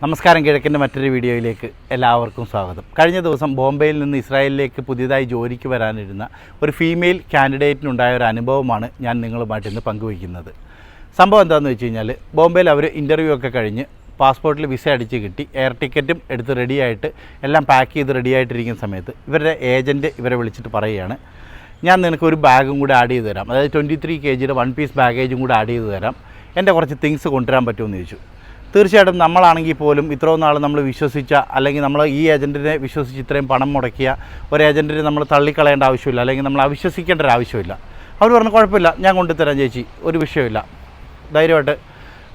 നമസ്കാരം കിഴക്കിന്റെ മറ്റൊരു വീഡിയോയിലേക്ക് എല്ലാവർക്കും സ്വാഗതം. കഴിഞ്ഞ ദിവസം ബോംബെയിൽ നിന്ന് ഇസ്രായേലിലേക്ക് പുതിയതായി ജോലിക്ക് വരാനിരുന്ന ഒരു ഫീമെയിൽ കാൻഡിഡേറ്റിനുണ്ടായ ഒരു അനുഭവമാണ് ഞാൻ നിങ്ങളുമായിട്ട് ഇന്ന് പങ്കുവയ്ക്കുന്നത്. സംഭവം എന്താണെന്ന് വെച്ച് കഴിഞ്ഞാൽ ബോംബെയിൽ അവർ ഇന്റർവ്യൂ ഒക്കെ കഴിഞ്ഞ് പാസ്പോർട്ടിൽ വിസ അടിച്ച് കിട്ടി എയർ ടിക്കറ്റും എടുത്ത് റെഡിയായിട്ട് എല്ലാം പാക്ക് ചെയ്ത് റെഡിയായിട്ടിരിക്കുന്ന സമയത്ത് ഇവരുടെ ഏജന്റ് ഇവരെ വിളിച്ചിട്ട് പറയുകയാണ്. ഞാൻ നിനക്ക് ഒരു ബാഗും കൂടി ആഡ് ചെയ്ത് തരാം. അതായത് ട്വന്റി ത്രീ കെ ജിയുടെ വൺ പീസ് ബാഗേജും കൂടി ആഡ് ചെയ്ത് തരാം. എന്റെ കുറച്ച് തിങ്സ് കൊണ്ടുവരാൻ പറ്റുമെന്ന് ചോദിച്ചു. തീർച്ചയായിട്ടും നമ്മളാണെങ്കിൽ പോലും ഇത്രയും നാൾ നമ്മൾ വിശ്വസിച്ച അല്ലെങ്കിൽ നമ്മൾ ഈ ഏജന്റിനെ വിശ്വസിച്ച് ഇത്രയും പണം മുടക്കിയ ഒരു ഏജന്റിനെ നമ്മൾ തള്ളിക്കളയേണ്ട ആവശ്യമില്ല. അല്ലെങ്കിൽ നമ്മൾ അവിശ്വസിക്കേണ്ട ഒരു ആവശ്യമില്ല. അവർ പറഞ്ഞു കുഴപ്പമില്ല ഞാൻ കൊണ്ടുതരാം ചേച്ചി. ഒരു വിഷയമില്ല ധൈര്യമായിട്ട്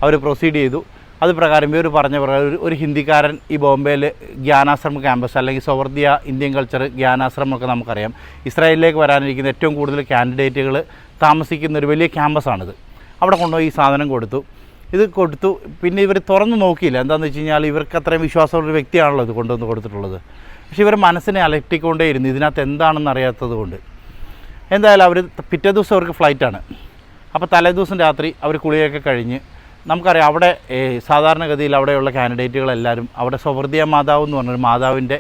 അവർ പ്രൊസീഡ് ചെയ്തു. അത് പ്രകാരം ഇവർ പറഞ്ഞ പ്രകാരം ഒരു- ഹിന്ദിക്കാരൻ ഈ ബോംബെയിൽ ജ്ഞാനാശ്രമ ക്യാമ്പസ് അല്ലെങ്കിൽ സൗവർദ്ദിയ ഇന്ത്യൻ കൾച്ചർ ജ്ഞാനാശ്രമം ഒക്കെ നമുക്കറിയാം. ഇസ്രായേലിലേക്ക് വരാനിരിക്കുന്ന ഏറ്റവും കൂടുതൽ കാൻഡിഡേറ്റുകൾ താമസിക്കുന്ന ഒരു വലിയ ക്യാമ്പസാണിത്. അവിടെ കൊണ്ടുപോയി ഈ സാധനം കൊടുത്തു. ഇത് കൊടുത്തു. പിന്നെ ഇവർ തുറന്നു നോക്കിയില്ല. എന്താണെന്ന് വെച്ച് കഴിഞ്ഞാൽ ഇവർക്ക് അത്രയും വിശ്വാസമുള്ള വ്യക്തിയാണല്ലോ ഇത് കൊണ്ടുവന്ന് കൊടുത്തിട്ടുള്ളത്. പക്ഷേ ഇവർ മനസ്സിനെ അലട്ടിക്കൊണ്ടേയിരുന്നു ഇതിനകത്ത് എന്താണെന്ന് അറിയാത്തത് കൊണ്ട്. എന്തായാലും അവർ പിറ്റേ ദിവസം അവർക്ക് ഫ്ലൈറ്റാണ് അപ്പോൾ തലേ ദിവസം രാത്രി അവർ കുളിയൊക്കെ കഴിഞ്ഞ് നമുക്കറിയാം അവിടെ സാധാരണഗതിയിൽ അവിടെയുള്ള കാൻഡിഡേറ്റുകളെല്ലാവരും അവിടെ സൗഹൃദയ മാതാവ് എന്ന് പറഞ്ഞൊരു മാതാവിന്റെ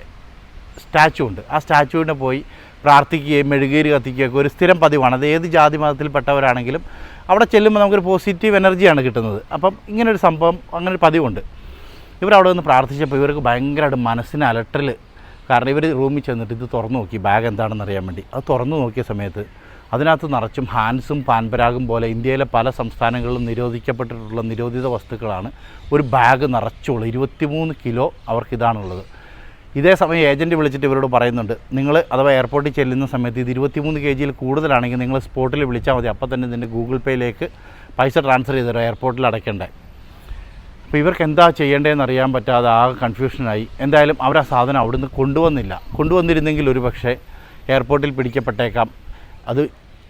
സ്റ്റാച്ചു ഉണ്ട്. ആ സ്റ്റാച്ചുവിനെ പോയി പ്രാർത്ഥിക്കുകയും മെഴുകേരി കത്തിക്കുകയൊക്കെ ഒരു സ്ഥിരം പതിവാണ്. അത് ഏത് ജാതി മതത്തിൽപ്പെട്ടവരാണെങ്കിലും അവിടെ ചെല്ലുമ്പോൾ നമുക്കൊരു പോസിറ്റീവ് എനർജിയാണ് കിട്ടുന്നത്. അപ്പം ഇങ്ങനൊരു സംഭവം അങ്ങനെ ഒരു പതിവുണ്ട് ഇവരവിടെ നിന്ന് പ്രാർത്ഥിച്ചപ്പോൾ ഇവർക്ക് ഭയങ്കരമായിട്ട് മനസ്സിന് അലട്ടൽ കാരണം ഇവർ റൂമിൽ ചെന്നിട്ട് ഇത് തുറന്നു നോക്കി. ബാഗ് എന്താണെന്ന് അറിയാൻ വേണ്ടി. അത് തുറന്നു നോക്കിയ സമയത്ത് അതിനകത്ത് നിറച്ചും ഹാൻസും പാൻപരാഗും പോലെ ഇന്ത്യയിലെ പല സംസ്ഥാനങ്ങളിലും നിരോധിക്കപ്പെട്ടിട്ടുള്ള നിരോധിത വസ്തുക്കളാണ് ഒരു ബാഗ് നിറച്ചുള്ള ഇരുപത്തിമൂന്ന് കിലോ അവർക്കിതാണുള്ളത്. ഇതേ സമയം ഏജന്റ് വിളിച്ചിട്ട് ഇവരോട് പറയുന്നുണ്ട്. നിങ്ങൾ അഥവാ എയർപോർട്ടിൽ ചെല്ലുന്ന സമയത്ത് ഇത് ഇരുപത്തിമൂന്ന് കെ ജിയിൽ കൂടുതലാണെങ്കിൽ നിങ്ങൾ സ്പോട്ടിൽ വിളിച്ചാൽ മതി. അപ്പോൾ തന്നെ ഇതിന്റെ ഗൂഗിൾ പേയിലേക്ക് പൈസ ട്രാൻസ്ഫർ ചെയ്ത് തരാം. എയർപോർട്ടിൽ അടയ്ക്കണ്ടേ. അപ്പോൾ ഇവർക്ക് എന്താ ചെയ്യേണ്ടതെന്ന് അറിയാൻ പറ്റാതെ ആകെ കൺഫ്യൂഷനായി. എന്തായാലും അവർ ആ സാധനം അവിടുന്ന് കൊണ്ടുവന്നില്ല. കൊണ്ടുവന്നിരുന്നെങ്കിൽ ഒരു പക്ഷേ എയർപോർട്ടിൽ പിടിക്കപ്പെട്ടേക്കാം. അത്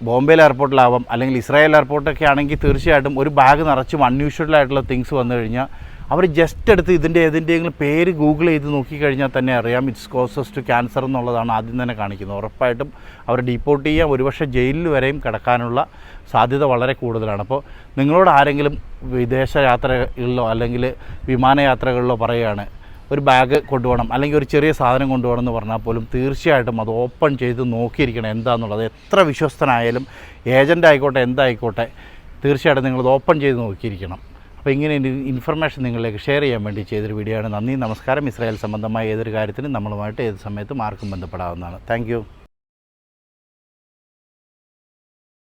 ബോംബെയിൽ എയർപോർട്ടിലാവാം. അല്ലെങ്കിൽ ഇസ്രായേൽ എയർപോർട്ടൊക്കെ ആണെങ്കിൽ തീർച്ചയായിട്ടും ഒരു ബാഗ് നിറച്ചും അൺയൂഷ്വൽ ആയിട്ടുള്ള തിങ്സ് വന്നു കഴിഞ്ഞാൽ അവർ ജസ്റ്റ് എടുത്ത് ഇതിന്റെ ഏതിന്റെയെങ്കിലും പേര് ഗൂഗിൾ ചെയ്ത് നോക്കിക്കഴിഞ്ഞാൽ തന്നെ അറിയാം. ഇറ്റ്സ് കോസസ് ടു ക്യാൻസർ എന്നുള്ളതാണ് ആദ്യം തന്നെ കാണിക്കുന്നത്. ഉറപ്പായിട്ടും അവർ ഡീപ്പോർട്ട് ചെയ്യാം ഒരുപക്ഷെ ജയിലിൽ വരെയും കിടക്കാനുള്ള സാധ്യത വളരെ കൂടുതലാണ്. അപ്പോൾ നിങ്ങളോട് ആരെങ്കിലും വിദേശ യാത്രകളിലോ അല്ലെങ്കിൽ വിമാനയാത്രകളിലോ പറയുകയാണ് ഒരു ബാഗ് കൊണ്ടുപോകണം അല്ലെങ്കിൽ ഒരു ചെറിയ സാധനം കൊണ്ടുപോകണം എന്ന് പറഞ്ഞാൽ പോലും തീർച്ചയായിട്ടും അത് ഓപ്പൺ ചെയ്ത് നോക്കിയിരിക്കണം എന്താണെന്നുള്ളത് എത്ര വിശ്വസ്തനായാലും ഏജന്റ് ആയിക്കോട്ടെ എന്തായിക്കോട്ടെ തീർച്ചയായിട്ടും നിങ്ങളത് ഓപ്പൺ ചെയ്ത് നോക്കിയിരിക്കണം. അപ്പോൾ ഇങ്ങനെ ഇൻഫർമേഷൻ നിങ്ങളിലേക്ക് ഷെയർ ചെയ്യാൻ വേണ്ടി ചെയ്തൊരു വീഡിയോ ആണ്. നന്ദി നമസ്കാരം. ഇസ്രായേൽ സംബന്ധമായ ഏതൊരു കാര്യത്തിനും നമ്മളുമായിട്ട് ഏത് സമയത്തും ആർക്കും ബന്ധപ്പെടാവുന്നതാണ്. താങ്ക്